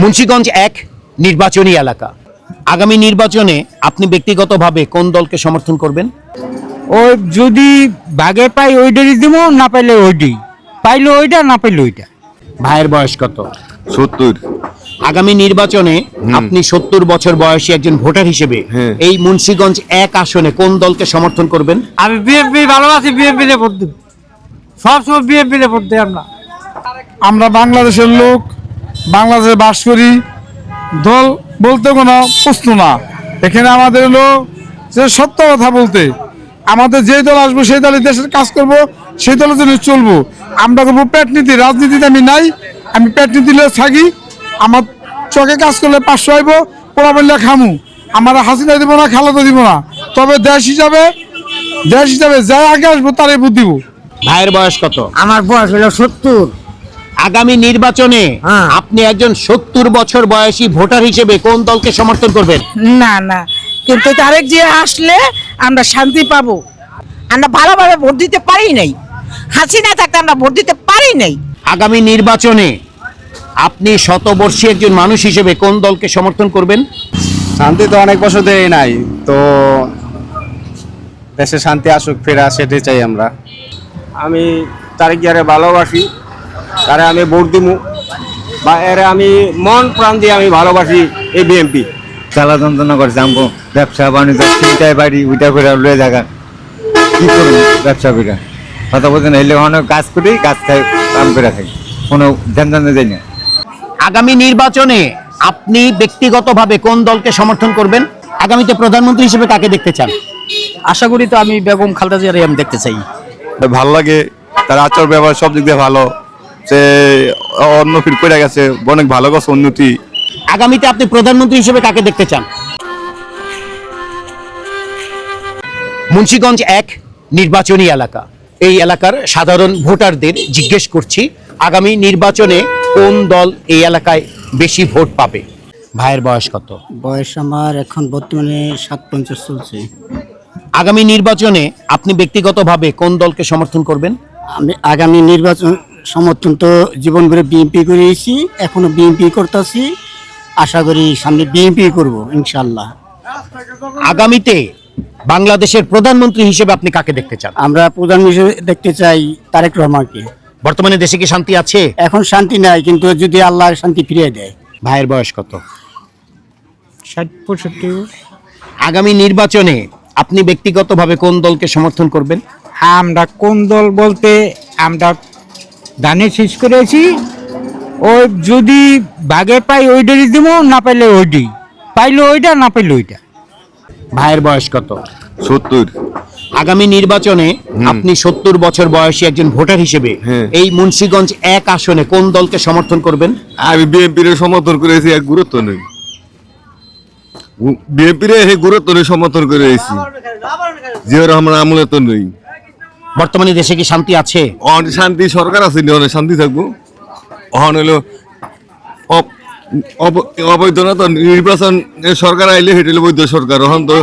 মুন্সিগঞ্জ এক নির্বাচনী এলাকা। আগামী নির্বাচনে আপনি ব্যক্তিগতভাবে কোন দলকে সমর্থন করবেন? ওই যদি বাগে পাই ওইটারই দিব না পাইলে ওইটাই। পাইলে ওইটা না পাইলে ওইটা। ভাইয়ের বয়স কত? সত্তর। আগামী নির্বাচনে আপনি সত্তর বছর বয়সী একজন ভোটার হিসেবে হ্যাঁ। এই মুন্সিগঞ্জ এক আসনে কোন দলকে সমর্থন করবেন? আমি বিএনপি ভালোবাসি বিএনপি ভোট দেব। সবসময় বিএনপি ভোট দেয় আমরা। আমরা বাংলাদেশের লোক বাংলাদেশে বাস করি দল বলতে কোনো প্রশ্ন না। এখানে আমাদের হলো যে সত্য কথা বলতে আমাদের যে দল আসব সেই দলে দেশের কাজ করব সেই দলের জন্য চলবো। আমরা করব পেট নীতি রাজনীতিতে আমি নাই আমি পেট নীতি লিয়ে থাকি। আমার চকে কাজ করলে পাঁচশো আইব পোড়া বললে খামু। আমার হাসিনা দিব না খেলাতে দিব না। তবে দেশ হিসাবে দেশ হিসাবে যাই আগে আসব তারই বুদ্ধ দিব। ভাইয়ের বয়স কত? আমার বয়স হলো সত্তর। আগামী নির্বাচনে হ্যাঁ। আপনি একজন সত্তর বছর বয়সী ভোটার হিসেবে কোন দলকে সমর্থন করবেন? না না। কিন্তু তারেক যে আসলে আমরা শান্তি পাবো। আমরা ভালোভাবে ভোট দিতে পারি নাই। হাসিনা থাকতে আমরা ভোট দিতে পারি নাই। আগামী নির্বাচনে আপনি শতবর্ষী একজন মানুষ হিসেবে কোন দলকে সমর্থন করবেন? শান্তি তো অনেক বছর ধরেই নাই তো দেশে শান্তি আসুক ফেরা সেটাই চাই আমরা। আমি তারিখ যারে ভালোবাসি। তারে আমি ভোট দিমু। বা এর আমি মন প্রাণ দিয়ে আমি ভালোবাসি এই বিএমপি জ্বালা যন্ত্রণা করছে ব্যবসা বাণিজ্য চিন্তায় বাড়ি ওইটা করে লয়ে জায়গা কি করব ব্যবসা করে কথা বলছেন এলে অনেক কাজ করি কাজ খাই কাম করে থাকি। কোনো ধ্যান ধান যাই না। আগামী নির্বাচনে আপনি ব্যক্তিগতভাবে কোন দলকে সমর্থন করবেন? আগামীতে প্রধানমন্ত্রী হিসেবে কাকে দেখতে চান? আশা করি তো আমি বেগম খালেদা জিয়ারই আমি দেখতে চাই। ভালো লাগে তার আচার ব্যবহার সব দিক দিয়ে ভালো। সে অন্য ফির করে গেছে অনেক ভালো গেছে উন্নতি। আগামীতে আপনি প্রধানমন্ত্রী হিসেবে কাকে দেখতে চান? মুন্সিগঞ্জ এক নির্বাচনী এলাকা। এই এলাকার সাধারণ ভোটারদের জিজ্ঞেস করছি আগামী নির্বাচনে কোন দল এই এলাকায় বেশি ভোট পাবে? ভাইয়ের বয়স কত? বয়স আমার এখন বর্তমানে সাত পঞ্চাশ চলছে। আগামী নির্বাচনে আপনি ব্যক্তিগতভাবে কোন দলকে সমর্থন করবেন? আমি আগামী নির্বাচন সমর্থন তো জীবন করে বিএনপি করেছি এখনও বিএনপি করতেছি। আশা করি সামনে বিএনপি করব ইনশাল্লাহ আগামীতে বাংলাদেশের প্রধানমন্ত্রী হিসেবে আপনি কাকে দেখতে চান? আমরা প্রধান হিসেবে দেখতে চাই তারেক রহমানকে। বর্তমানে দেশে কি শান্তি আছে? এখন শান্তি নাই কিন্তু যদি আল্লাহ শান্তি ফিরিয়ে দেয়। ভাইয়ের বয়স কত? ষাট পঁয়ষট্টি। আগামী নির্বাচনে আপনি ব্যক্তিগতভাবে কোন দলকে সমর্থন করবেন? আমরা কোন দল বলতে আমরা ধানে শেষ করেছি। ওই যদি বাগে পাই ওইটারই দিব না পাইলে ওইটাই পাইলে ওইটা না পাইলে ওইটা ভাইয়ের বয়স কত? সত্তর। আগামী নির্বাচনে আপনি সত্তর বছর বয়সী একজন ভোটার হিসেবে হ্যাঁ। এই মুন্সিগঞ্জ এক আসনে কোন দলকে সমর্থন করবেন? আমি বিএনপির সমর্থন করেছি এক গুরুত্ব নেই। বিএনপির এই গুরুত্ব নেই সমর্থন করে এসেছি। জিয়া রহমান আমলে তো নেই। বর্তমানে দেশে কি শান্তি আছে? অনেক শান্তি সরকার আছে অনেক শান্তি থাকব। অহন হলো অপ- অবৈধ না তো নির্বাচন সরকার আইলে হেঁটে বৈধ সরকার এখন তো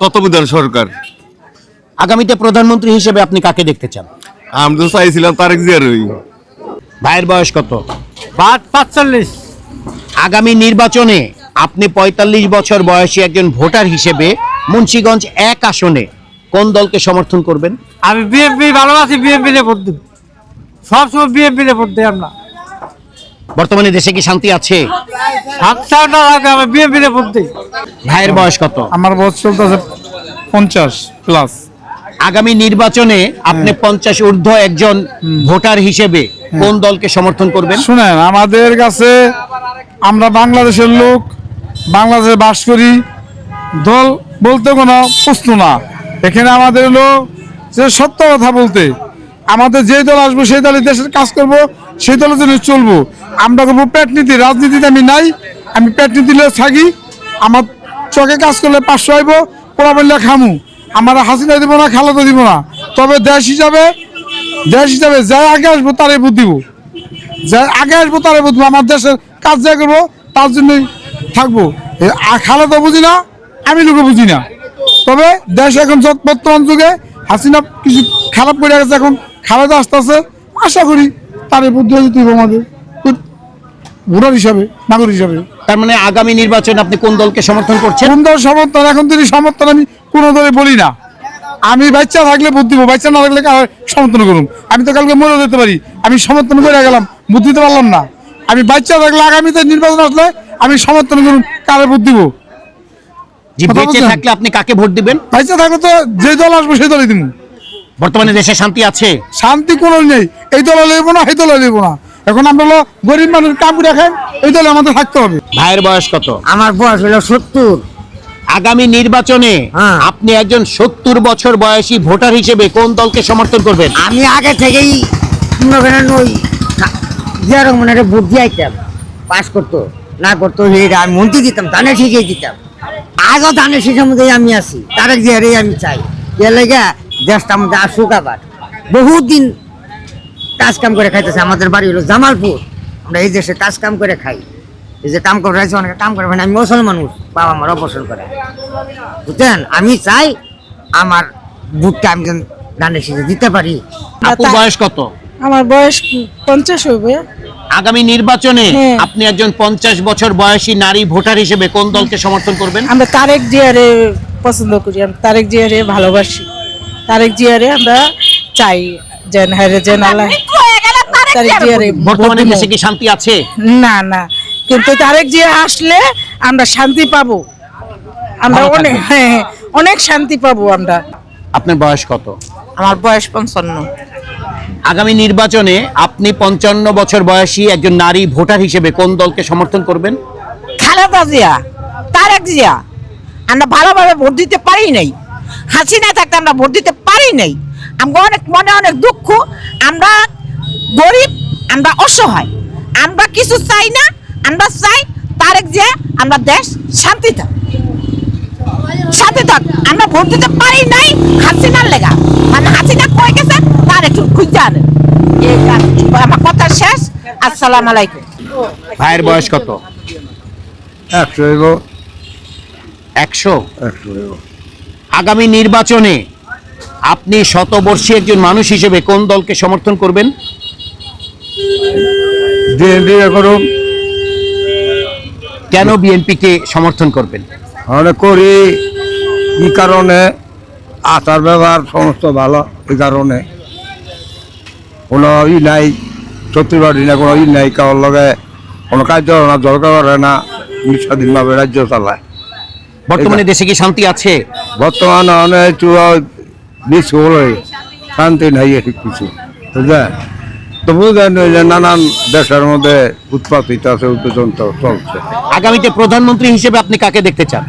তত্ত্বাবধান সরকার। আগামীতে প্রধানমন্ত্রী হিসেবে আপনি কাকে দেখতে চান? আমি তো চাইছিলাম তারেক জিয়ার ওই ভাইয়ের বয়স কত? বাদ পাঁচচল্লিশ। আগামী নির্বাচনে আপনি পঁয়তাল্লিশ বছর বয়সী একজন ভোটার হিসেবে মুন্সিগঞ্জ এক আসনে কোন দলকে সমর্থন করবেন? আমি বিএনপি ভালোবাসি বিএনপি তে ভোট দেব। সবসময় বিএনপি তে ভোট দেয় আমরা। বর্তমানে দেশে কি শান্তি আছে? সাতটা লাগে আমি বিএনপি তে ভোট দিই। ভাইয়ের বয়স কত? আমার বয়স চলতেছে পঞ্চাশ প্লাস আগামী নির্বাচনে আপনি পঞ্চাশ ঊর্ধ্ব একজন ভোটার হিসেবে কোন দলকে সমর্থন করবেন? শুনেন আমাদের কাছে আমরা বাংলাদেশের লোক বাংলাদেশে বাস করি। দল বলতে কোনো প্রশ্ন না। এখানে আমাদের হলো যে সত্য কথা বলতে, আমাদের যে দল আসব, সেই দলে দেশের কাজ করব, সেই দলের জন্য চলবো। আমরা করব পেট নীতি, রাজনীতিতে আমি নাই, আমি পেট নীতি লিয়ে থাকি। আমার চকে কাজ করলে পাঁচশো আইব, পোড়া বললে খামু। আমার হাসিনা দিব না খেলাতে দিব না। তবে দেশ হিসাবে দেশ হিসাবে যাই আগে আসব, তারই বুদ্ধ দিব। যে আগে আসব তারে বুঝব আমার দেশের কাজ যা করব, তার জন্যই থাকব। এ আ- তো বুঝি না, আমি লোকে বুঝি না। তবে দেশ এখন বর্তমান যুগে হাসিনা কিছু খারাপ করে গেছে এখন খালেদা আসতে আছে আশা করি তারে বুদ্ধি হয়ে যেতে হবে আমাদের ভোটার হিসাবে নাগরিক হিসাবে। তার মানে আগামী নির্বাচনে আপনি কোন দলকে সমর্থন করছেন? কোন দল সমর্থন? এখন তিনি সমর্থন আমি কোনো দলে বলি না। আমি বাচ্চা থাকলে ভোট দিব বাচ্চা না থাকলে কার সমর্থন করুন আমি তো কালকে মরে যেতে পারি। আমি সমর্থন করে গেলাম ভোট দিতে পারলাম না। আমি বাচ্চা থাকলে আগামীতে নির্বাচন আসলে আমি সমর্থন করুন কারে ভোট দিব? কথা বেঁচে থাকলে আপনি কাকে ভোট দিবেন? বাচ্চা থাকলে তো যে দল আসবে সেই দলে দিব বর্তমানে দেশে শান্তি আছে? শান্তি কোনো নেই। এই দলে নেব না এই দলে নেব না। এখন আমরা হলো গরিব মানুষ কাম রাখেন এই দলে আমাদের থাকতে হবে। ভাইয়ের বয়স কত? আমার বয়স হলো সত্তর। আগামী নির্বাচনে হ্যাঁ। আপনি একজন সত্তর বছর বয়সী ভোটার হিসেবে কোন দলকে সমর্থন করবেন? আমি আগে থেকেই মনে ওই জিয়ারক মনে ভোট দিয়ে আইতাম পাস করতো না করতো আমি মন্ত্রী দিতাম ধানের শিখিয়ে দিতাম। আজও ধানের মধ্যেই আমি আছি তারেক জিয়ারেই আমি চাই। এর লেগে দেশটা মধ্যে আসুক আবার। বহুত দিন কাজ কাম করে খাইতেছে আমাদের বাড়ি হলো জামালপুর। আমরা এই দেশে কাজ কাম করে খাই। এই যে কাম করে রাখছি অনেকে কাম করে মানে আমি মুসলমান মানুষ বাবা আমার অপসর করে। বুঝছেন? আমি চাই আমার বুটটা আমি যেন ধানের শিখে দিতে পারি। আপু বয়স কত? আমার বয়স পঞ্চাশ হবে আগামী নির্বাচনে হ্যাঁ। আপনি একজন পঞ্চাশ বছর বয়সী নারী ভোটার হিসেবে কোন দলকে সমর্থন করবেন? আমরা তারেক জিয়ারে পছন্দ করি। আমরা তারেক জিয়ারে ভালোবাসি। তারেক জিয়ারে আমরা চাই যেন হারে যেন আল্লাহ তারেক জিয়ারে বর্তমানে দেশে কি শান্তি আছে? না না। কিন্তু তারেক জিয়া আসলে আমরা শান্তি পাবো। আমরা অনেক হ্যাঁ হ্যাঁ, অনেক শান্তি পাবো আমরা। আপনার বয়স কত? আমার বয়স পঞ্চান্ন। আগামী নির্বাচনে আপনি পঞ্চান্ন বছর বয়সী একজন নারী ভোটার হিসেবে কোন দলকে সমর্থন করবেন? খালেদা জিয়া, তারেক জিয়া। আমরা ভালোভাবে ভোট দিতে পারি নাই। হাসিনা থাকতে আমরা ভোট দিতে পারি নাই। আমরা অনেক মনে অনেক দুঃখ। আমরা গরিব, আমরা অসহায়। আমরা কিছু চাই না, আমরা চাই তারেক জিয়া, আমরা দেশ শান্তি থাক। শান্তি থাক। আমরা ভোট দিতে পারি নাই হাসিনার লেগা। মানে হাসিনা কয়ে গেছে? একটু খুঁজতে আমার কথা শেষ। আসসালামু আলাইকুম। ভাইয়ের বয়স কত? একশো হইব। একশো? আগামী নির্বাচনে আপনি শতবর্ষী একজন মানুষ হিসেবে কোন দলকে সমর্থন করবেন? কেন বিএনপিকে সমর্থন করবেন? করি কি কারণে আচার ব্যবহার সমস্ত ভালো এই কারণে। কোনো ই নাই সত্যি বাড়ি না কোনো ই নাই কারোর লগে কোনো কার্য না দরকার করে না স্বাধীনভাবে রাজ্য চালায়। বর্তমানে দেশে কি শান্তি আছে? বর্তমানে অনেক হলে শান্তি নাই ঠিক কিছু বুঝলেন তো বুঝলেন যে নানান দেশের মধ্যে উৎপাদিত আছে উত্তেজন চলছে। আগামীতে প্রধানমন্ত্রী হিসেবে আপনি কাকে দেখতে চান?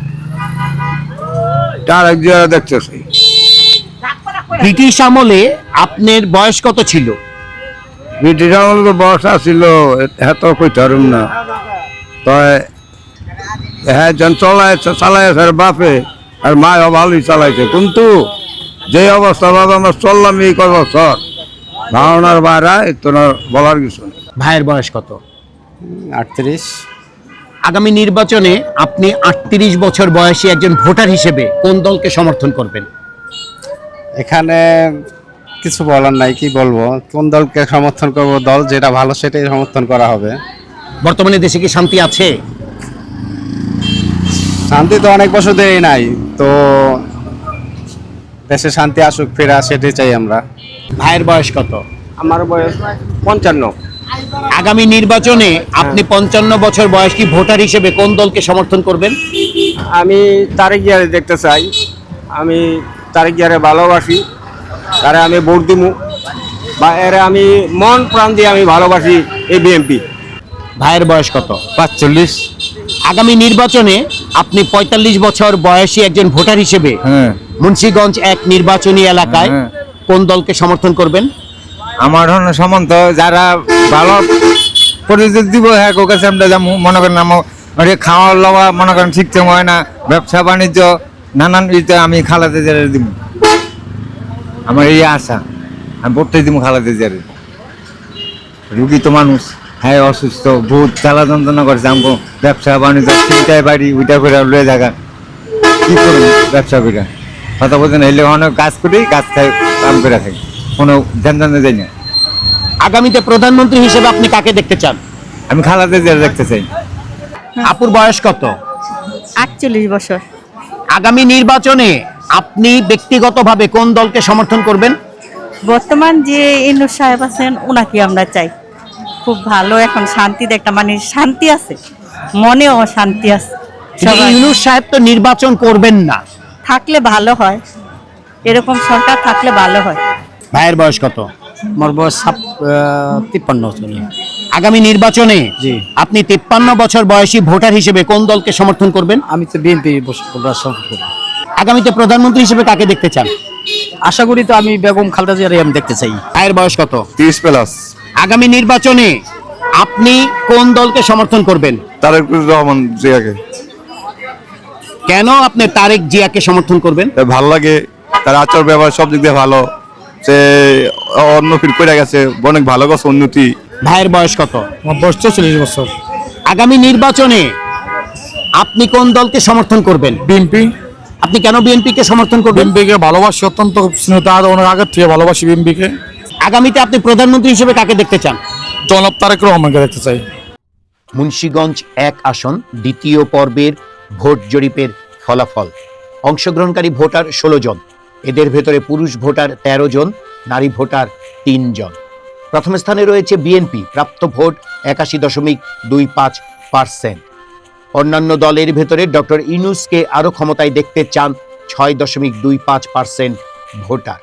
তার এক জায়গায় দেখতেছি। ব্রিটিশ আমলে আপনার বয়স কত ছিল? ব্রিটিশ আমল তো বয়স আছিল এত কইতে পারুম না। তয় হ্যাঁ যেন চলাইছে চালাইছে আর বাপে আর মায়ও ভালোই চালাইছে। কিন্তু যে অবস্থা ভাবে আমরা চললাম এই কয় বছর। ধারণার বাইরে তো না বলার কিছু নেই। ভাইয়ের বয়স কত? আটত্রিশ। আগামী নির্বাচনে আপনি আটত্রিশ বছর বয়সী একজন ভোটার হিসেবে কোন দলকে সমর্থন করবেন? এখানে কিছু বলার নাই কি বলব? কোন দলকে সমর্থন করব দল যেটা ভালো সেটাই সমর্থন করা হবে। বর্তমানে দেশে কি শান্তি আছে? শান্তি তো অনেক বছর ধরেই নাই তো দেশে শান্তি আসুক ফেরা সেটাই চাই আমরা। ভাইয়ের বয়স কত? আমার বয়স পঞ্চান্ন। আগামী নির্বাচনে আপনি পঞ্চান্ন বছর বয়স কি ভোটার হিসেবে কোন দলকে সমর্থন করবেন? আমি তারেক জিয়ারে দেখতে চাই। আমি তারেক যারা ভালোবাসি তারা আমি ভোট দিমু বা এরে আমি মন প্রাণ দিয়ে আমি ভালোবাসি এই বিএমপি ভাইয়ের বয়স কত? পাঁচচল্লিশ। আগামী নির্বাচনে আপনি পঁয়তাল্লিশ বছর বয়সী একজন ভোটার হিসেবে হ্যাঁ। মুন্সিগঞ্জ এক নির্বাচনী এলাকায় হ্যাঁ। কোন দলকে সমর্থন করবেন? আমার হন সম্বন্ধ যারা ভালো পরিচিত দিব হ্যাঁ কাছে আমরা মনে করেন আমার ওরে খাওয়া লওয়া মনে করেন শিখতে হয় না। ব্যবসা বাণিজ্য নানান ইতে আমি খালাতে জেরে দিব আমার এই আশা আমি পড়তে দিব খালাতে জেরে। রুগী তো মানুষ হ্যাঁ অসুস্থ বহুত জ্বালা যন্ত্রণা করছে আমি ব্যবসা বাণিজ্য চিন্তায় বাড়ি ওইটা করে লয়ে জায়গা কি করুন ব্যবসা করে কথা বলতে না এলে অনেক কাজ করি কাজ খাই কাম করে থাকি। কোনো ধ্যান ধ্যান যাই না। আগামীতে প্রধানমন্ত্রী হিসেবে আপনি কাকে দেখতে চান? আমি খালাতে জিয়ারে দেখতে চাই। আপুর বয়স কত? আটচল্লিশ বছর। আগামী নির্বাচনে আপনি ব্যক্তিগতভাবে কোন দলকে সমর্থন করবেন? বর্তমান যে ইন্দুর সাহেব আছেন ওনাকে আমরা চাই। খুব ভালো এখন শান্তিতে একটা মানে শান্তি আছে। মনেও শান্তি আছে। ইউনুস সাহেব তো নির্বাচন করবেন না। থাকলে ভালো হয়। এরকম সরকার থাকলে ভালো হয়। ভাইয়ের বয়স কত? আমার বয়স তিপ্পান্ন চলি আগামী নির্বাচনে জি। আপনি তিপ্পান্ন বছর বয়সী ভোটার হিসেবে কোন দলকে সমর্থন করবেন? আমি তো বিএনপি সমর্থন আগামীতে প্রধানমন্ত্রী হিসেবে কাকে দেখতে চান? আশা করি তো আমি বেগম খালেদা জিয়ারে আমি দেখতে চাই। ভাইয়ের বয়স কত? তিরিশ প্লাস। আগামী নির্বাচনে আপনি কোন দলকে সমর্থন করবেন? তারেক রহমান জিয়াকে। কেন আপনি তারেক জিয়াকে সমর্থন করবেন? ভালো লাগে তার আচার ব্যবহার সব দিক দিয়ে ভালো। সে অন্য ফিট করে গেছে অনেক ভালো গেছে উন্নতি ভাইয়ের বয়স কত? আমার বয়স চল্লিশ বছর। আগামী নির্বাচনে আপনি কোন দলকে সমর্থন করবেন? বিএনপি। আপনি কেন বিএনপিকে সমর্থন করবেন? বিএনপিকে ভালোবাসি অত্যন্ত স্নেহতা অনেক আগের থেকে ভালোবাসি বিএনপিকে। আগামীতে আপনি প্রধানমন্ত্রী হিসেবে কাকে দেখতে চান? জনাব তারেক রহমানকে দেখতে চাই। মুন্সীগঞ্জ এক আসন দ্বিতীয় পর্বের ভোট জরিপের ফলাফল। অংশগ্রহণকারী ভোটার ষোলো জন। এদের ভেতরে পুরুষ ভোটার ১৩ জন নারী ভোটার তিন জন। প্রথম স্থানে রয়েছে বিএনপি প্রাপ্ত ভোট একাশি দশমিক দুই পাঁচ পার্সেন্ট। অন্যান্য দলের ভেতরে ডক্টর ইনুসকে আরও ক্ষমতায় দেখতে চান ছয় দশমিক দুই পাঁচ পার্সেন্ট ভোটার।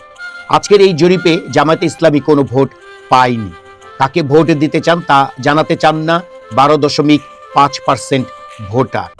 আজকের এই জরিপে জামায়াতে ইসলামী কোনো ভোট পায়নি। তাকে ভোট দিতে চান তা জানাতে চান না, বারো দশমিক পাঁচ পার্সেন্ট ভোটার।